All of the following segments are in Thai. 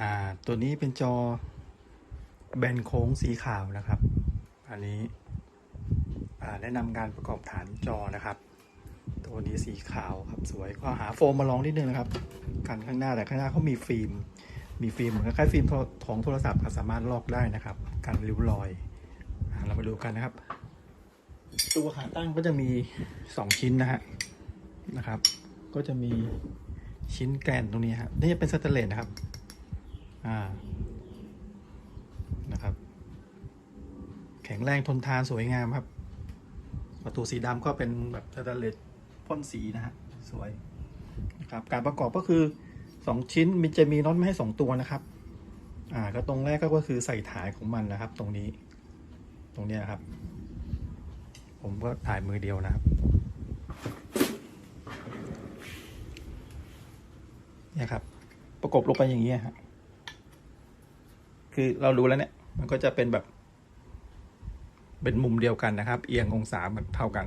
อ่าตัวนี้เป็นจอแบนโค้งสีขาวนะครับ อันนี้อ่าแนะนำการประกอบฐานจอนะครับ ตัวนี้สีขาวครับสวยก็หาโฟมมาลองนิดนึงนะครับกันข้างหน้าแต่ข้างหน้าเขามีฟิล์มมีฟิล์มเหมือนคล้ายๆฟิล์มทรของโทรศัพท์สามารถลอกได้นะครับกันริ้วรอยอ่าเรามาดูกันนะครับ ตัวขาตั้งก็จะมี 2 ชิ้นนะฮะนะครับ ก็จะมีชิ้นแกนตรงนี้ครับนี่จะเป็นสแตนเลสนะครับ อ่านะครับ แข็งแรงทนทานสวยงามครับ ประตูสีดำก็เป็นแบบสแตนเลสพ่นสีนะฮะสวยนะครับการประกอบก็คือ2ชิ้นมันจะมีน็อตมาให้2ตัวนะครับ อ่า ก็ตรงแรกก็คือใส่ถ่ายของมันนะครับ ตรงนี้ ตรงเนี้ยครับ ผมก็ถ่ายมือเดียวนะครับเนี่ยครับ ประกบลงไปอย่างนี้ฮะ คือเรารู้แล้วเนี่ย มันก็จะเป็นแบบ เป็นมุมเดียวกันนะครับ เอียงองศามันเท่ากัน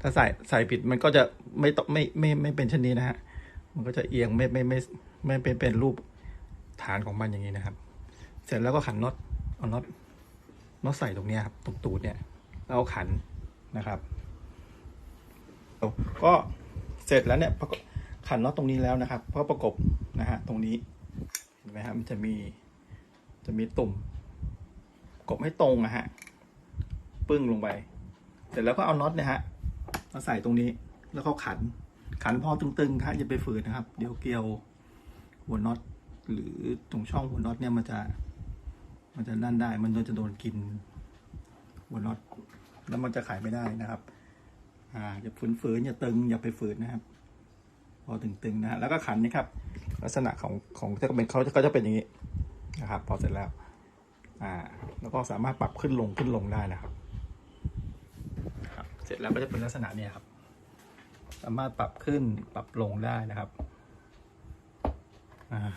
ถ้าใส่ใส่ผิดมันก็จะไม่ต้องไม่ไม่ไม่เป็นเช่นนี้นะฮะ มันก็จะเอียงไม่ไม่ไม่ไม่เป็นเป็นรูปฐานของมันอย่างนี้นะครับ เสร็จแล้วก็ขันน็อตเอาน็อตน็อตใส่ตรงเนี้ยครับตรงตูดเนี่ยแล้วเอาขันนะครับก็เสร็จแล้วเนี่ยขันน็อตตรงนี้แล้วนะครับก็ประกบนะฮะตรงนี้เห็นไหมครับมันจะมี จะมีตุ่ม กบให้ตรงนะฮะ ปึ้งลงไป เสร็จแล้วก็เอาน็อตเนี่ยฮะ มาใส่ตรงนี้ แล้วก็ขัน ขันพอตึงๆครับอย่าไปฝืนนะครับ เดี๋ยวเกลียวหัวน็อต หรือตรงช่องหัวน็อตเนี่ยมันจะ มันจะนั่นได้ มันจะโดนกิน หัวน็อต แล้วมันจะขายไม่ได้นะครับ อ่า อย่าฝืนฝืนๆอย่าตึง อย่าไปฝืนนะครับ พอตึงๆนะฮะ แล้วก็ขันนี่ครับ ลักษณะของของจะเป็นเขาก็จะเป็นอย่างนี้ นะครับ พอเสร็จแล้ว อ่า แล้วก็สามารถปรับขึ้นลงขึ้นลงได้นะครับครับ เสร็จแล้วก็จะเป็นลักษณะนี้ครับ สามารถปรับขึ้นปรับลงได้นะครับ อ่า